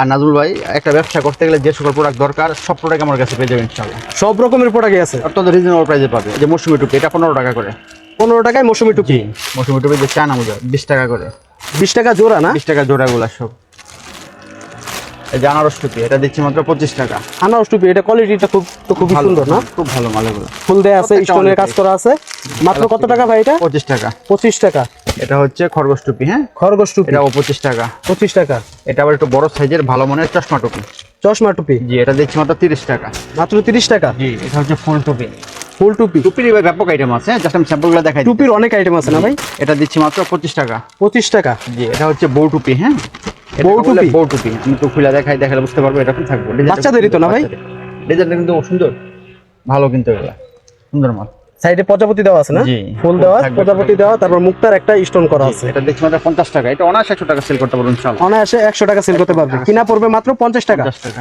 আর নাজুল ভাই একটা ব্যবসা করতে গেলে যে সকল প্রোডাক্ট দরকার সব প্রোডাক্ট আমার কাছে পেয়ে যাবেন ইনশাল্লাহ সব রকমের প্রোডাক্টই আছে। অত্যন্ত রিজনেবল প্রাইসে পাবে। যে মৌসুমি টুপি এটা পনেরো টাকা করে। পনেরো টাকায় মৌসুমি টুপি? মৌসুমি টুপি যে চায়না মোজা বিশ টাকা করে। বিশ টাকা জোড়া না? বিশ টাকা জোড়াগুলা সব। এই যে আনারস টুপি এটা দিচ্ছি মাত্র পঁচিশ টাকা। আনারস টুপি এটা কোয়ালিটিটা খুব তো খুব ভালো, সুন্দর না? খুব ভালো মাল এগুলো। ফুল দেয়া আছে স্টোনের কাজ করা আছে। মাত্র কত টাকা ভাই এটা? পঁচিশ টাকা। পঁচিশ টাকা। এটা হচ্ছে খরগোশ টুপি হ্যাঁ? খরগোশ টুপি। এটাও পঁচিশ টাকা। পঁচিশ টাকা। এটা আবার একটু বড় সাইজের ভালো মানের চশমা টুপি। চশমা টুপি? জি এটা দিচ্ছি মাত্র তিরিশ টাকা। মাত্র তিরিশ টাকা? জি এটা হচ্ছে ফুল টুপি। ফুল টুপি? টুপির এবার ব্যাপক আইটেম আছে জাস্ট আমি স্যাম্পলগুলো দেখাই। টুপির অনেক আইটেম আছে না ভাই? এটা দিচ্ছি মাত্র পঁচিশ টাকা। পঁচিশ টাকা? জি এটা হচ্ছে বউ টুপি হ্যাঁ? এটা বউ টুপি? বউ টুপি। আমি তো খুলে দেখাই দেখালে বুঝতে পারব এটা কি থাকব। বাচ্চাদেরই তো না ভাই? ডিজাইনটা কিন্তু সুন্দর ভালো কিন্তু এগুলা। সুন্দর মাল। সাইডে প্রজাপতি দেওয়া আছে না? ফুল দেওয়া প্রজাপতি দেওয়া তারপর মুক্তার একটা স্টোন করা আছে। এটা দেখছি মাত্র পঞ্চাশ টাকা। এটা অনায়াসে একশো টাকা সেল করতে পারবেন ইনশাআল্লাহ। অনায়াসে একশো টাকা সেল করতে পারবে। কিনা পড়বে মাত্র পঞ্চাশ টাকা। পঞ্চাশ টাকা।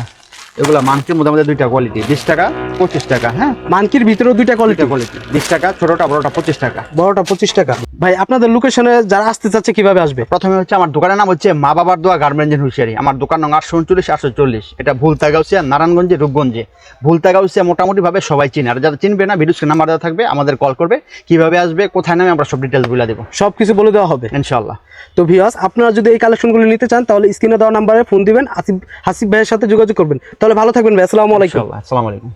এগুলা মানকির মধ্যে আমাদের দুইটা কোয়ালিটি বিশ টাকা পঁচিশ টাকা হ্যাঁ? মানকির ভিতরেও দুইটা কোয়ালিটি কোয়ালিটি বিশ টাকা ছোটটা বড়টা পঁচিশ টাকা। বড়টা পঁচিশ টাকা। ভাই আপনাদের লোকেশনে যারা আসতে চাচ্ছে কীভাবে আসবে? প্রথমে হচ্ছে আমার দোকানের নাম হচ্ছে মা বাবার দোয়া গার্মেন্টস এন্ড হুশিয়ারি। আমার দোকান নং আটশো উনচল্লিশ আটশো চল্লিশ এটা ভুলতা গাউসিয়া নারায়ণগঞ্জে রূপগঞ্জে। ভুলতা গাউসিয়া মোটামুটি ভাবে সবাই চিনে। আর যারা চিনবে না ভিডিও নাম্বার দেওয়া থাকবে আমাদের কল করবে কীভাবে আসবে কোথায় নামে আমরা সব ডিটেলস বলে দেবো। সব কিছু বলে দেওয়া হবে। ইনশাল্লাহ তো ভিউয়ার্স আপনারা যদি এই কালেকশনগুলো নিতে চান তাহলে স্ক্রিনে দেওয়া নাম্বারে ফোন দিবেন। আসিফ হাসিফ ভাইয়ের সাথে যোগাযোগ করবেন। তাহলে তাহলে ভালো থাকবেন ভাই। আসসালামু আলাইকুম। আসসালামু আলাইকুম।